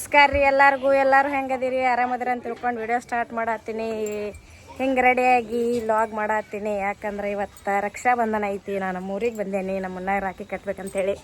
ನಮಸ್ಕಾರ ರೀ ಎಲ್ಲರಿಗೂ, ಎಲ್ಲರೂ ಹೆಂಗದಿರಿ? ಆರಾಮದಿರಿ ಅಂತ ತಿಳ್ಕೊಂಡು ವಿಡಿಯೋ ಸ್ಟಾರ್ಟ್ ಮಾಡತ್ತೀನಿ. ಹಿಂಗೆ ರೆಡಿಯಾಗಿ ಲಾಗ್ ಮಾಡತ್ತೀನಿ. ಯಾಕಂದ್ರೆ ಇವತ್ತು ರಕ್ಷಾಬಂಧನ ಐತಿ. ನಾನು ಊರಿಗೆ ಬಂದೇನಿ ನಮ್ಮ ಮನ್ಯಾಗ ರಾಖಿ ಕಟ್ಬೇಕಂತೇಳಿ.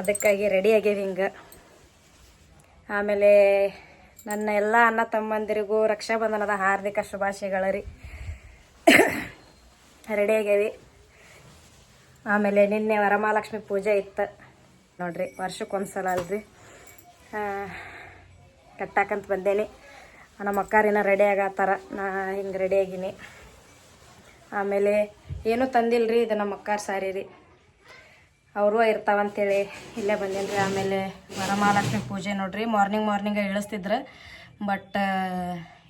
ಅದಕ್ಕಾಗಿ ರೆಡಿ ಆಗ್ಯಾವ ಹಿಂಗೆ. ಆಮೇಲೆ ನನ್ನ ಎಲ್ಲ ಅಣ್ಣ ತಮ್ಮಂದಿರಿಗೂ ರಕ್ಷಾಬಂಧನದ ಹಾರ್ದಿಕ ಶುಭಾಶಯಗಳು ರೀ. ರೆಡಿ ಆಮೇಲೆ ನಿನ್ನೆ ವರಮಹಾಲಕ್ಷ್ಮಿ ಪೂಜೆ ಇತ್ತು. ನೋಡ್ರಿ, ವರ್ಷಕ್ಕೊಂದ್ಸಲ ಅಲ್ರಿ. ಕಟ್ಟಾಕಂತ ಬಂದೇನೆ. ನಮ್ಮ ಅಕ್ಕಾರಿನ ರೆಡಿ ಆಗತ್ತಾರ. ನಾ ಹಿಂಗೆ ರೆಡಿ ಆಗಿನಿ. ಆಮೇಲೆ ಏನೂ ತಂದಿಲ್ರಿ ಇದು ನಮ್ಮ ಅಕ್ಕಾರ ಸಾರಿ ರೀ. ಅವರು ಇರ್ತಾವಂತೇಳಿ ಇಲ್ಲೇ ಬಂದೇನ್ರಿ. ಆಮೇಲೆ ವರಮಹಾಲಕ್ಷ್ಮಿ ಪೂಜೆ ನೋಡ್ರಿ. Morning morning ಇಳಿಸ್ತಿದ್ರು. ಬಟ್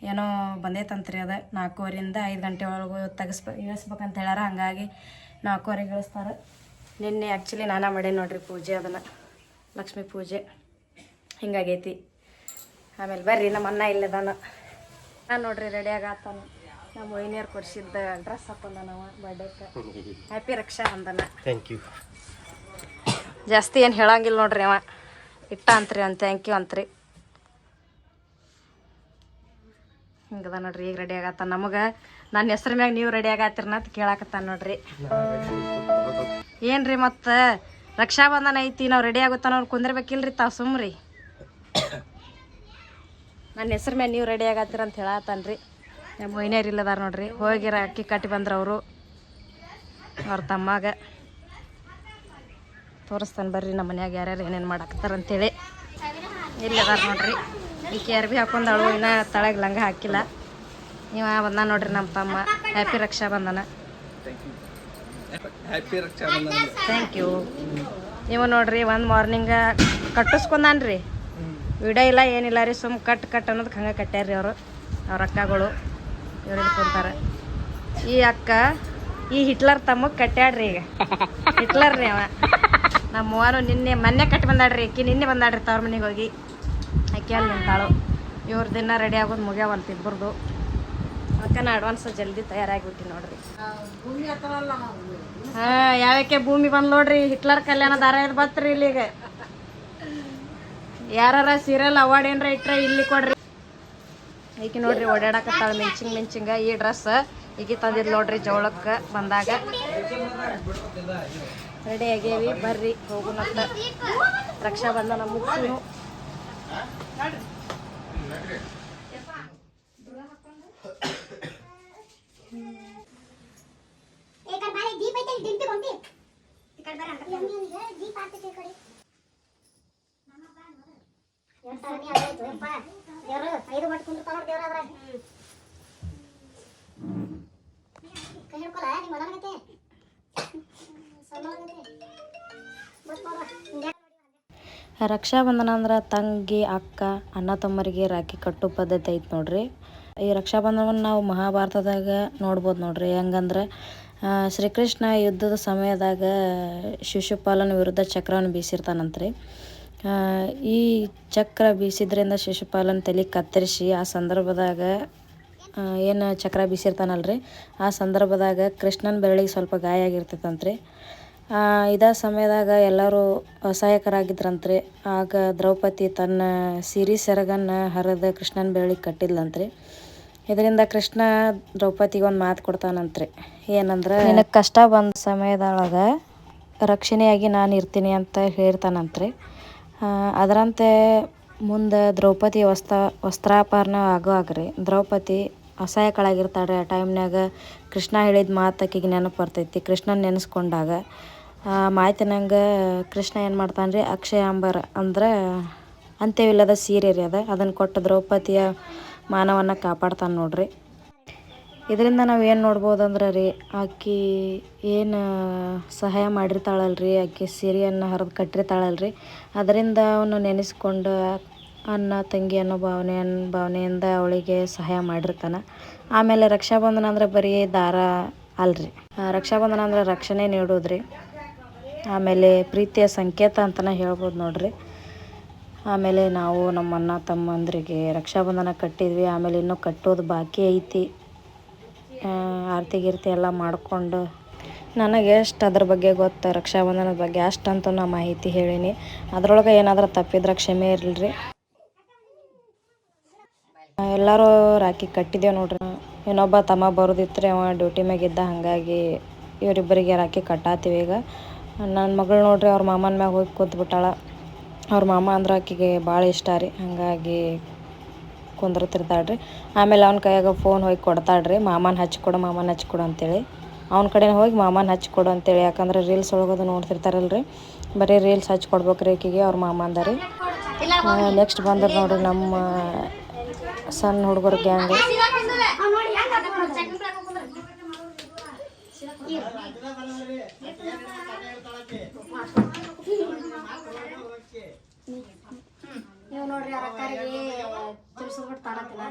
ಏನೋ ಬಂದೈತಂತ್ರಿ ಅದು. ನಾಲ್ಕೂವರೆಯಿಂದ ಐದು ಗಂಟೆ ಒಳಗೆ ತೆಗಿಸ್ಬ, ಇಳಿಸ್ಬೇಕಂತ ಹೇಳ್ಯಾರ. ಹಂಗಾಗಿ ನಾಲ್ಕೂವರೆಗೆ ಇಳಿಸ್ತಾರೆ. ನಿನ್ನೆ ಆ್ಯಕ್ಚುಲಿ ನಾನೇ ಮಾಡೇನಿ ನೋಡ್ರಿ ಪೂಜೆ ಅದನ್ನು. ಲಕ್ಷ್ಮೀ ಪೂಜೆ. ಹಿಂಗಾಗೈತಿ. ಆಮೇಲೆ ಬರ್ರಿ ನಮ್ಮ ಅಣ್ಣ ಇಲ್ಲದಾನ ನಾನು ನೋಡ್ರಿ ರೆಡಿ ಆಗತ್ತಾನ. ನಮ್ಮ ವೈನಿಯರ್ ಕೊಡ್ಸಿದ್ದ ಡ್ರೆಸ್ ಹಾಕೊಂಡ ನಾವು ಬರ್ಡೇಕ್ಕೆ happy Raksha Bandhan thank you ಜಾಸ್ತಿ ಏನು ಹೇಳಂಗಿಲ್ಲ ನೋಡ್ರಿ ಅವ. ಇಟ್ಟ ಅಂತ್ರಿ ಅವ್ನು ಥ್ಯಾಂಕ್ ಯು ಅಂತ್ರಿ. ಹಿಂಗದ ನೋಡ್ರಿ ಈಗ ರೆಡಿ ಆಗತ್ತ ನಮಗೆ ನನ್ನ ಹೆಸ್ರ ಮ್ಯಾಗ ನೀವು ರೆಡಿ ಆಗತ್ತಿರ್ನ ಅಂತ ಕೇಳಾಕತ್ತಾನ ನೋಡ್ರಿ. ಏನ್ರಿ ಮತ್ತು? ರಕ್ಷಾಬಂಧನ ಐತಿ ನಾವು ರೆಡಿ ಆಗುತ್ತಾನ ಅವ್ರು ಕುಂದಿರ್ಬೇಕಿಲ್ರಿ ತಾವು ಸುಮ್ರಿ. ನನ್ನ ಹೆಸ್ರ ಮೇಲೆ ನೀವು ರೆಡಿ ಆಗತ್ತೀರ ಅಂತ ಹೇಳತ್ತನ್ರಿ ನಮ್ಮ ವೈನಿಯರ್ ಇಲ್ಲದಾರ ನೋಡ್ರಿ. ಹೋಗಿರ ಅಕ್ಕಿ ಕಟ್ಟಿ ಬಂದ್ರ ಅವರು ಅವ್ರ ತಮ್ಮಾಗ. ತೋರಿಸ್ತಾನೆ ಬರ್ರಿ ನಮ್ಮ ಮನ್ಯಾಗ ಯಾರ್ಯಾರು ಏನೇನು ಮಾಡಾಕತ್ತಾರ ಅಂತೇಳಿ. ಇಲ್ಲದಾರ ನೋಡ್ರಿ. ಈಕೆ ಅರ್ಬಿ ಇನ್ನೂ ಇನ್ನ ತಳಗ್ ಲಂಗ ಹಾಕಿಲ್ಲ. ನೀವು ಬಂದ ನೋಡ್ರಿ ನಮ್ಮ ತಮ್ಮ. Happy Raksha Bandhan thank you ನೀವು ನೋಡ್ರಿ ಒಂದು ಮಾರ್ನಿಂಗ ಕಟ್ಟಿಸ್ಕೊಂಡಾನ್ರಿ. ವಿಡಿಯೋ ಇಲ್ಲ ಏನಿಲ್ಲ ರೀ ಸುಮ್ ಕಟ್ ಕಟ್ ಅನ್ನೋದಕ್ಕೆ ಹಂಗೆ ಕಟ್ಟ್ಯಾರ್ರಿ ಅವರು ಅವ್ರ ಅಕ್ಕಗಳು ಇವ್ರು ಇಟ್ಕೊಂತಾರೆ ಈ ಅಕ್ಕ ಈ ಹಿಟ್ಲರ್ ತಮ್ಮಗ್ ಕಟ್ಟ್ಯಾಡ್ರಿ ಈಗ. ಹಿಟ್ಲರ್ ರೀ ಅವ. ನಮ್ಮ ಅವ್ವನು ನಿನ್ನೆ ಮೊನ್ನೆ ಕಟ್ಟಿ ಬಂದಾಡ್ರಿ ಅಕ್ಕಿ ನಿನ್ನೆ ಬಂದಾಡ್ರಿ ತವ್ರ ಮನೆಗೆ ಹೋಗಿ. ಅಕ್ಕಿ ಅಲ್ಲಿ ನಿಂತಾಳು? ಇವ್ರ ದಿನ ರೆಡಿ ಆಗೋದು ಮುಗ್ಯಾವಂತ ಇಬ್ಬರದು ಅಕ್ಕನ ನಾ ಅಡ್ವಾನ್ಸ್ ಜಲ್ದಿ ತಯಾರಾಗಿಬಿಟ್ಟು ನೋಡ್ರಿ. ಹಾ ಯಾವಕ್ಕೆ ಭೂಮಿ ಬಂದ್ ನೋಡ್ರಿ ಹಿಟ್ಲರ್ ಕಲ್ಯಾಣ ದಾರ ಇದು ಬತ್ರಿ ಇಲ್ಲಿಗೆ? ಯಾರ ಸೀರಿಯಲ್ ಅವಾರ್ಡ್ ಏನ್ರ ಇಟ್ರೆ ಇಲ್ಲಿ ಕೊಡ್ರಿ. ಈಕಿ ನೋಡ್ರಿ ಓಡಾಡಕತ್ತಾಳ ಮಿಂಚಿಂಗ್ ಮಿಂಚಿಂಗ ಈ ಡ್ರೆಸ್ ಈಕಿ ತಂದಿದ್ ನೋಡ್ರಿ ಜೋಳಕ್ಕೆ ಬಂದಾಗ. ರೆಡಿ ಆಗೇವಿ, ಬರ್ರಿ ಹೋಗುನತ್ತ ರಕ್ಷಾ ಬಂಧನ ಮುಗಿಸಿನು. ದೀಪ ರಕ್ಷಾಬಂಧನ ಅಂದ್ರೆ ತಂಗಿ, ಅಕ್ಕ, ಅಣ್ಣ ತಮ್ಮರಿಗೆ ರಾಖಿ ಕಟ್ಟೋ ಪದ್ಧತಿ ಐತೆ ನೋಡ್ರಿ. ಈ ರಕ್ಷಾಬಂಧನವನ್ನು ನಾವು ಮಹಾಭಾರತದಾಗ ನೋಡ್ಬೋದು ನೋಡ್ರಿ. ಹೆಂಗಂದ್ರೆ ಶ್ರೀಕೃಷ್ಣ ಯುದ್ಧದ ಸಮಯದಾಗ ಶಿಶುಪಾಲನ ವಿರುದ್ಧ ಚಕ್ರವನ್ನು ಬೀಸಿರ್ತಾನಂತ್ರಿ. ಈ ಚಕ್ರ ಬೀಸಿದ್ರಿಂದ ಶಿಶುಪಾಲನ ತಲೆ ಕತ್ತರಿಸಿ, ಆ ಸಂದರ್ಭದಾಗ ಏನು ಚಕ್ರ ಬೀಸಿರ್ತಾನಲ್ರಿ? ಆ ಸಂದರ್ಭದಾಗ ಕೃಷ್ಣನ ಬೆರಳಿಗೆ ಸ್ವಲ್ಪ ಗಾಯ ಆಗಿರ್ತೈತಂತ್ರಿ. ಇದ ಸಮಯದಾಗ ಎಲ್ಲರೂ ಅಸಹಾಯಕರಾಗಿದ್ರಂತ್ರಿ. ಆಗ ದ್ರೌಪದಿ ತನ್ನ ಸಿರಿ ಸೆರಗನ್ನು ಹರಿದು ಕೃಷ್ಣನ ಬೆರಳಿಗೆ ಕಟ್ಟಿದ್ಲಂತ್ರಿ. ಇದರಿಂದ ಕೃಷ್ಣ ದ್ರೌಪದಿಗೆ ಒಂದು ಮಾತು ಕೊಡ್ತಾನಂತ್ರಿ. ಏನಂದ್ರೆ, ನಿನಗೆ ಕಷ್ಟ ಬಂದ ಸಮಯದೊಳಗೆ ರಕ್ಷಣೆಯಾಗಿ ನಾನು ಇರ್ತೀನಿ ಅಂತ ಹೇಳ್ತಾನಂತ್ರಿ. ಅದರಂತೆ ಮುಂದೆ ದ್ರೌಪದಿ ವಸ್ತ್ರ ವಸ್ತ್ರಾಪರಣ ಆಗುವಾಗ್ರಿ ದ್ರೌಪದಿ ಅಸಹಾಯಕಳಾಗಿರ್ತಾಳೆ ಆ ಟೈಮ್ನಾಗ ಕೃಷ್ಣ ಹೇಳಿದ ಮಾತಕ್ಕಿಗೆ ನೆನಪು ಬರ್ತೈತಿ, ಕೃಷ್ಣನ ನೆನೆಸ್ಕೊಂಡಾಗ. ಆ, ಮಾತಿನಂಗೆ ಕೃಷ್ಣ ಏನು ಮಾಡ್ತಾನೆ ರೀ ಅಕ್ಷಯಾಂಬರ ಅಂದ್ರೆ ಅಂತ್ಯವಿಲ್ಲದ ಸೀರೆ ರೀ ಅದು. ಅದನ್ನು ಕೊಟ್ಟು ದ್ರೌಪದಿಯ ಮಾನವನ್ನು ಕಾಪಾಡ್ತಾನೆ ನೋಡ್ರಿ. ಇದರಿಂದ ನಾವು ಏನು ನೋಡ್ಬೋದು ಅಂದ್ರೆ ರೀ, ಆಕೆ ಏನು ಸಹಾಯ ಮಾಡಿರ್ತಾಳಲ್ರಿ, ಆಕೆ ಸೀರೆಯನ್ನು ಹರಿದು ಕಟ್ಟಿರ್ತಾಳಲ್ರಿ. ಅದರಿಂದ ಅವನು ನೆನೆಸ್ಕೊಂಡು ಅನ್ನ, ತಂಗಿ ಅನ್ನೋ ಭಾವನೆ ಭಾವನೆಯಿಂದ ಅವಳಿಗೆ ಸಹಾಯ ಮಾಡಿರ್ತಾನೆ. ಆಮೇಲೆ ರಕ್ಷಾಬಂಧನ ಅಂದ್ರೆ ಬರೀ ದಾರ ಅಲ್ರಿ. ರಕ್ಷಾಬಂಧನ ಅಂದ್ರೆ ರಕ್ಷಣೆ ನೀಡೋದ್ರಿ. ಆಮೇಲೆ ಪ್ರೀತಿಯ ಸಂಕೇತ ಅಂತಲೇ ಹೇಳ್ಬೋದು ನೋಡ್ರಿ. ಆಮೇಲೆ ನಾವು ನಮ್ಮ ಅಣ್ಣ ತಮ್ಮಂದ್ರಿಗೆ ರಕ್ಷಾಬಂಧನ ಕಟ್ಟಿದ್ವಿ, ಆಮೇಲೆ ಇನ್ನೂ ಕಟ್ಟೋದು ಬಾಕಿ ಐತಿ. ಆರತಿ ಗೀರ್ತಿ ಎಲ್ಲ ಮಾಡಿಕೊಂಡು ನನಗೆ ಎಷ್ಟು ಅದ್ರ ಬಗ್ಗೆ ಗೊತ್ತು, ರಕ್ಷಾಬಂಧನದ ಬಗ್ಗೆ ಅಷ್ಟಂತೂ ನಾ ಮಾಹಿತಿ ಹೇಳೀನಿ. ಅದ್ರೊಳಗೆ ಏನಾದರೂ ತಪ್ಪಿದ್ರೆ ಕ್ಷಮೆ ಇರಲಿ ಎಲ್ಲರೂ ರಾಖಿ ಕಟ್ಟಿದ್ದೇವೆ ನೋಡ್ರಿ. ಇನ್ನೊಬ್ಬ ತಮ್ಮ ಬರೋದಿತ್ತು ಅವ ಡ್ಯೂಟಿ ಮ್ಯಾಗಿದ್ದ ಹಾಗಾಗಿ ಇವರಿಬ್ಬರಿಗೆ ರಾಖಿ ಕಟ್ಟಾತೀವಿ ಈಗ. ನನ್ನ ಮಗಳು ನೋಡ್ರಿ, ಅವ್ರ ಮಾಮನ ಮ್ಯಾಗ ಹೋಗಿ ಕೂತ್ಬಿಟ್ಟಾಳ. ಅವ್ರ ಮಾಮ ಅಂದ್ರೆ ಆಕೆಗೆ ಭಾಳ ಇಷ್ಟ ರೀ, ಹಾಗಾಗಿ ಕುಂದ್ರತಿರ್ತಾಳ್ರಿ ಆಮೇಲೆ ಅವ್ನ ಕೈಯಾಗ ಫೋನ್ ಹೋಗಿ ಕೊಡ್ತಾಳ್ರಿ, ಮಾಮನ ಹಚ್ಕೊಡು ಮಾಮನ ಹಚ್ಕೊಡು ಅಂತೇಳಿ. ಅವ್ನ ಕಡೆನೇ ಹೋಗಿ, ಮಾಮನ ಹಚ್ಕೊಡು ಅಂತೇಳಿ. ಯಾಕಂದ್ರೆ ರೀಲ್ಸ್ ಒಳಗದು ನೋಡ್ತಿರ್ತಾರಲ್ರಿ. ಬರೀ ರೀಲ್ಸ್ ಹಚ್ಕೊಡ್ಬೇಕ್ರಿ ಆಕಿಗೆ ಅವ್ರ ಮಾಮ ಅಂದಾರಿ ನೆಕ್ಸ್ಟ್ ಬಂದ್ರೆ ನೋಡ್ರಿ ನಮ್ಮ ಸಣ್ಣ ಹುಡುಗರ ಗ್ಯಾಂಗ್ ನೀವು ನೋಡ್ರಿ ಅಕ್ಕರಿಗೆ ತಿಳ್ಸ್ಬಿಟ್ಟು ತಾಡತ್ತಿಲ್ಲ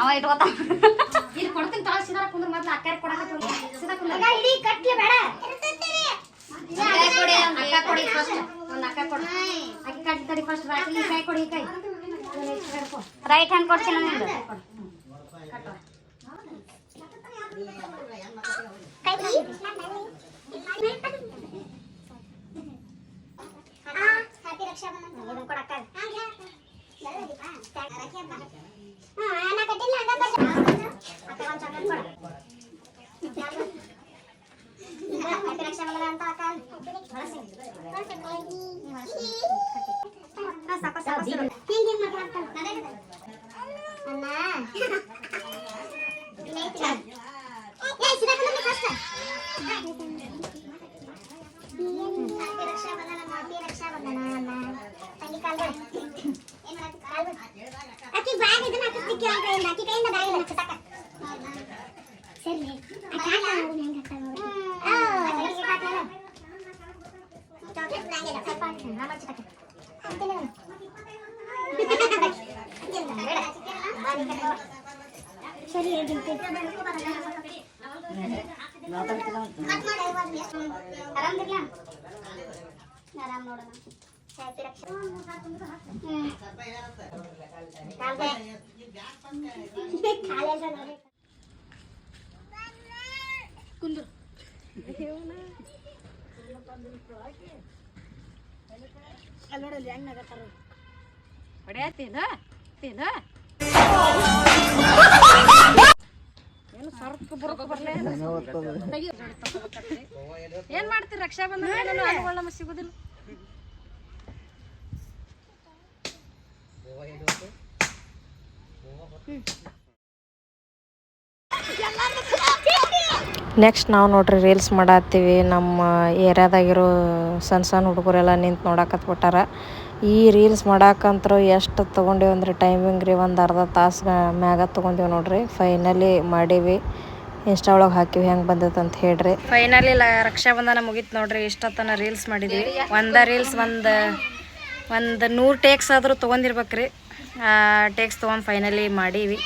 ಅವ ಇಟ್ಕೋತ ಇಲ್ಲಿ ಕೊಡ್ತೀನಿ ತಾಳ ಸೀದಾ ಕುಂದ್ರ ಮೊದ್ಲು ಅಕ್ಕಾರ ಕೊಡಕತ್ತ ಸೀದಾ ಕುಂದ್ರ. ಇಡೀ ಕಟ್ಲಿ ಬೇಡ. ಕೈ ಕೊಡಿ. ಅಕ್ಕ ಕೊಡಿ ಫಸ್ಟ್ ಒಂದು ಅಕ್ಕ ಕೊಡಿ. ಅಕ್ಕಿ ಕಟ್ಟಿ ತಡಿ ಫಸ್ಟ್ ರಾತ್ರಿ ಕೈ ಕೊಡಿ ಈ ಕೈ. ರೈಟ್ ಹ್ಯಾಂಡ್ ಕೊಡ್ತೀನಿ ನಿಂದು ಹ್ಯಾಪಿ ರಕ್ಷಾಬಂಧನ ಇದನ್ನ ಕೊಡು ಅಕ್ಕ ಹಾ ನಾ ಕಟ್ಟಿಲ್ಲ ಹಂಗ ಅಕ್ಕ ಒಂದು ಚಾಕ್ಲೇಟ್ ಕೊಡು ಹ್ಯಾಪಿ ರಕ್ಷಾಬಂಧನ ಅಂತ ಅಕ್ಕ ಬಳಸಿ ಹಾ, ಸಾಕು, ಸಾಕು, ಸಾಕು. ಹಿಂಗ್ ಹಿಂಗ್ ಮಾಡ್ಕೊಂಡು ನಡೆಯಲ್ಲ. ಅಣ್ಣ. ಇಲ್ಲ ಐತಿಲ್ಲ. ಏ, ಸೀದಾ ಕುಂದ್ರಿ first. Happy Rakshabandhan happy Rakshabandhan ಅಣ್ಣ. ತಂಗಿ ಕಾಲ್ ಬಿಡು. ಏನ್ ಮಾಡತ್ತಿ? ಕಾಲ್ ಬಿಡು. ಆಕಿ ಬ್ಯಾಗ್ ಇದನ್ನ ಹಾಕಿಸ್ಲಿಕ್ಕೆ ಅವ್ನ್ ಕೈಯಿಂದ. ಆಕಿ ಕೈಯಿಂದ ಬ್ಯಾಗ್ ಇದನ್ನ ಕಟ್ಟಕ್ಕ. ಸರಿ. ಆಕಿ ಹಾಕ್ತಾಳ ನೋಡು, ಹೆಂಗ್ ಹಾಕ್ತಾಳ ನೋಡು. ಆ, ಆಕಿಗೆ ಹಾಕ್ಲಲ್ಲ. ಚಾಕ್ಲೇಟ್ ಬ್ಯಾಗ್ ಇದೆ. ಸ್ವಲ್ಪ ಹಾಕ್ತೀನಿ. ನಾ ಮಡ್ಚಿ ಹಾಕ್ತೀನಿ. ಹಾಕ್ತೀನಿ ನಾನು. ಸರಿ ಆರಾಮಿಲ್ಲ ಆರಾಮ್ ನೋಡೋಣ ಹ್ಯಾಪಿ ರಕ್ಷಾ ಹ್ಮ್ ಕಾಲ್ಗೆ. ಕಾಲ್ ಎಲ್ರ ನೋಡಿ. ಕುಂದ್ರು ಅಲ್ಲಿ ನೋಡಲ್ಲಿ ಹೆಂಗ್ ನಗತ್ತಾರ ಹೊಡೆಯತ್ತಿದ ತಿದ ಏನು ಸರ್ಕ ಬರ್ಲೇ ಏನ್ ಮಾಡ್ತೀರಿ? ರಕ್ಷಾ ಬಂಧನ ಅನುಗಳ ನಮಗೆ ಸಿಗುದಿಲ್ಲ. ನೆಕ್ಸ್ಟ್ ನಾವು ನೋಡ್ರಿ ರೀಲ್ಸ್ ಮಾಡತ್ತೀವಿ. ನಮ್ಮ ಏರಿಯಾದಾಗಿರೋ ಸಣ್ಣ ಸಣ್ಣ ಹುಡುಗರೆಲ್ಲ ನಿಂತು ನೋಡಕತ್ಬಿಟ್ಟಾರ. ಈ ರೀಲ್ಸ್ ಮಾಡಾಕಂತರೂ ಎಷ್ಟು ತೊಗೊಂಡೇವು ಅಂದರೆ ಟೈಮಿಂಗ್ ರೀ ಒಂದು ಅರ್ಧ ತಾಸು ಮ್ಯಾಗ ತೊಗೊಂಡೇವು ನೋಡ್ರಿ. ಫೈನಲಿ ಮಾಡೀವಿ. ಇನ್ಸ್ಟಾ ಒಳಗೆ ಹಾಕಿವಿ, ಹೆಂಗೆ ಬಂದೈತೆ ಅಂತ ಹೇಳ್ರಿ. ಫೈನಲಿ ರಕ್ಷಾಬಂಧನ ಮುಗೀತು ನೋಡ್ರಿ ಇಷ್ಟೊತ್ತನ ರೀಲ್ಸ್ ಮಾಡಿದ್ವಿ. ಒಂದ ರೀಲ್ಸ್ ಒಂದು ಒಂದು ನೂರು ಟೇಕ್ಸ್ ಆದರೂ ತೊಗೊಂಡಿರ್ಬೇಕ್ರಿ. ಟೇಕ್ಸ್ ತೊಗೊಂಡು ಫೈನಲಿ ಮಾಡೀವಿ.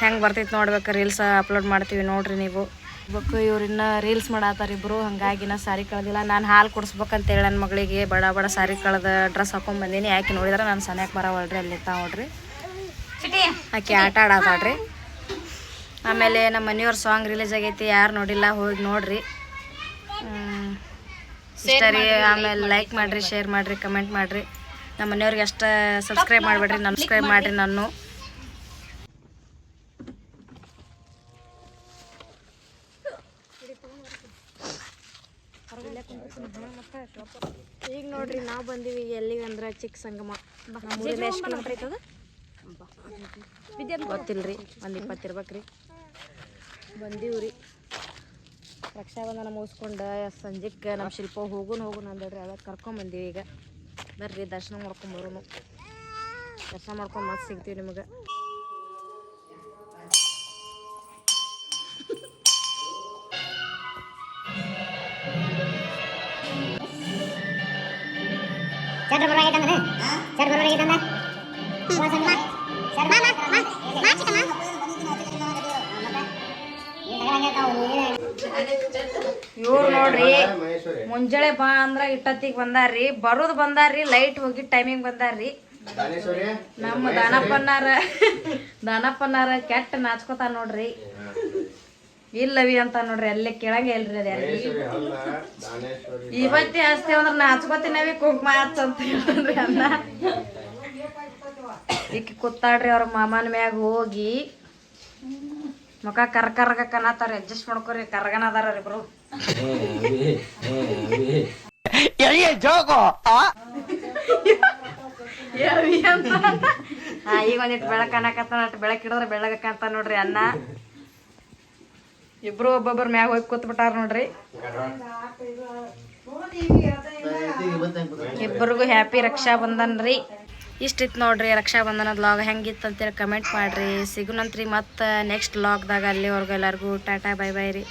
ಹೆಂಗೆ ಬರ್ತೈತೆ ನೋಡ್ಬೇಕು ರೀಲ್ಸ್ ಅಪ್ಲೋಡ್ ಮಾಡ್ತೀವಿ ನೋಡ್ರಿ ನೀವು. ಬೇಕು ಇವ್ರಿನ್ನ ರೀಲ್ಸ್ ಮಾಡತ್ತಾರ ಇಬ್ರು ಹಂಗಾಗಿ ನಾ ಸಾರಿ ಕಳ್ದಿಲ್ಲ. ನಾನು ಹಾಲು ಕುಡಿಸ್ಬೇಕಂತೇಳಿ ನನ್ನ ಮಗಳಿಗೆ ಬಡ ಬಡ ಸಾರಿ ಕಳೆದ ಡ್ರೆಸ್ ಹಾಕೊಂಡ್ಬಂದೀನಿ ಯಾಕೆ ನೋಡಿದ್ರೆ ನಾನು ಸನ್ಯಾಕ್ ಬರವಳ್ರಿ ಅಲ್ಲಿ ಚಿಟಿ ಆಕೆ ಆಟ ಆಡತಾಳ್ರಿ. ಆಮೇಲೆ ನಮ್ಮ ಮನೆಯವ್ರ ಸಾಂಗ್ ರಿಲೀಸ್ ಆಗೈತಿ ಯಾರು ನೋಡಿಲ್ಲ ಹೋಗಿ ನೋಡ್ರಿ. ಸರಿ ರೀ ಆಮೇಲೆ ಲೈಕ್ ಮಾಡಿರಿ ಶೇರ್ ಮಾಡಿರಿ ಕಮೆಂಟ್ ಮಾಡಿರಿ. ನಮ್ಮ ಮನೆಯವ್ರಿಗೆ ಅಷ್ಟ ಸಬ್ಸ್ಕ್ರೈಬ್ ಮಾಡಿಬಿಡ್ರಿ ಸಬ್ಸ್ಕ್ರೈಬ್ ಮಾಡಿರಿ ನಾನು. ಈಗ ನೋಡ್ರಿ ನಾವು ಬಂದೀವಿ ಎಲ್ಲಿಗೆ ಅಂದ್ರೆ ಚಿಕ್ಕ ಸಂಗಮ. ನಮ್ಮೂರಿಂದ ಎಷ್ಟು ಕಿಲೋಮೀಟ್ರ್ ಐತದ? ಗೊತ್ತಿಲ್ರಿ ಒಂದು ಇಪ್ಪತ್ತು ಇರ್ಬೇಕ್ರಿ ಬಂದೀವ್ರಿ ರಕ್ಷಾಬಂಧನ ಮುಗಿಸ್ಕೊಂಡು ಸಂಜೆಗೆ ನಮ್ಮ ಶಿಲ್ಪ ಹೋಗುನ್ ಹೋಗುನ್ ಅಂದೇಳ್ರಿ ಅದಕ್ಕೆ ಕರ್ಕೊಂಡ್ ಬಂದಿವಿ ಈಗ. ಬರ್ರಿ ದರ್ಶನ ಮಾಡ್ಕೊಂಡ್ ಬರೋನು. ದರ್ಶನ ಮಾಡ್ಕೊಂಡು ಮತ್ತೆ ಸಿಗ್ತೀವಿ ನಿಮಗೆ. ಸರ್ ಬಾ ಚಿಕ್ಕಮ್ಮ. ಇವ್ರು ನೋಡ್ರಿ ಮುಂಜಾನೆ ಬಾ ಅಂದ್ರ ಇಟ್ಟತ್ತಿಗೆ ಬಂದಾರ್ರಿ ಬರೋದ್ ಬಂದಾರ್ರಿ ಲೈಟ್ ಹೋಗಿ ಟೈಮಿಂಗ್ ಬಂದಾರ್ರಿ. ನಮ್ಮ ದಾನಪ್ಪನಾರ ದಾನಪ್ಪನಾರ ಕೆಟ್ಟ ನಾಚ್ಕೋತಾನ ನೋಡ್ರಿ. ಇಲ್ಲವಿ ಅಂತ ನೋಡ್ರಿ ಅಲ್ಲೇ ಕೇಳಂಗೆ ಇಲ್ರಿ ಅದ ಇವತ್ತೇ ಹಚ್ತೇವ ಅಂದ್ರೆ ನಾ ಹಚ್ಕೋತೀನವಿ ಕುಂಕುಮ ಹಚ್ಚ ಅಂತ ಹೇಳ್ರಿ ಅನ್ನ ಈಕಿ ಕೂತಾಡ್ರಿ ಅವ್ರ ಮಾಮನ ಮ್ಯಾಗ ಹೋಗಿ. ಮುಖ ಕರ್ ಕರ್ಗ ಕನ್ನತ್ತಾರ ಅಡ್ಜಸ್ಟ್ ಮಾಡ್ಕೋರಿ ಕರ್ಗನ ಅದಾರ ಇಬ್ರು. ಅಂತ. ಈಗ ಒಂದಿಟ್ಟು ಬೆಳಕ್ ಅನ್ನಕತ್ತ ಬೆಳಕ್ ಹಿಡಿದ್ರೆ ಬೆಳಗಕ್ಕಂತ ನೋಡ್ರಿ ಅನ್ನ ಇಬ್ರು ಒಬ್ಬೊಬ್ಬರ ಮ್ಯಾಗ ಹೋಗಿ ಕೂತ್ ಬಿಟ್ಟಾರ ನೋಡ್ರಿ. ಇಬ್ಬರಿಗೂ ಹ್ಯಾಪಿ ರಕ್ಷಾ ಬಂಧನ್ ರೀ ಇಷ್ಟಿತ್ತು ನೋಡ್ರಿ ರಕ್ಷಾ ಬಂಧನದ ಲಾಗ್ ಹೆಂಗಿತ್ತು ಅಂತೇಳಿ ಕಮೆಂಟ್ ಮಾಡ್ರಿ. ಸಿಗುನಂತ್ರಿ ಮತ್ತೆ ನೆಕ್ಸ್ಟ್ ಲಾಗ್ದಾಗ ಅಲ್ಲಿವರೆಗೂ ಎಲ್ಲರಿಗೂ. ಟಾಟಾ ಬೈ ಬೈ ರೀ.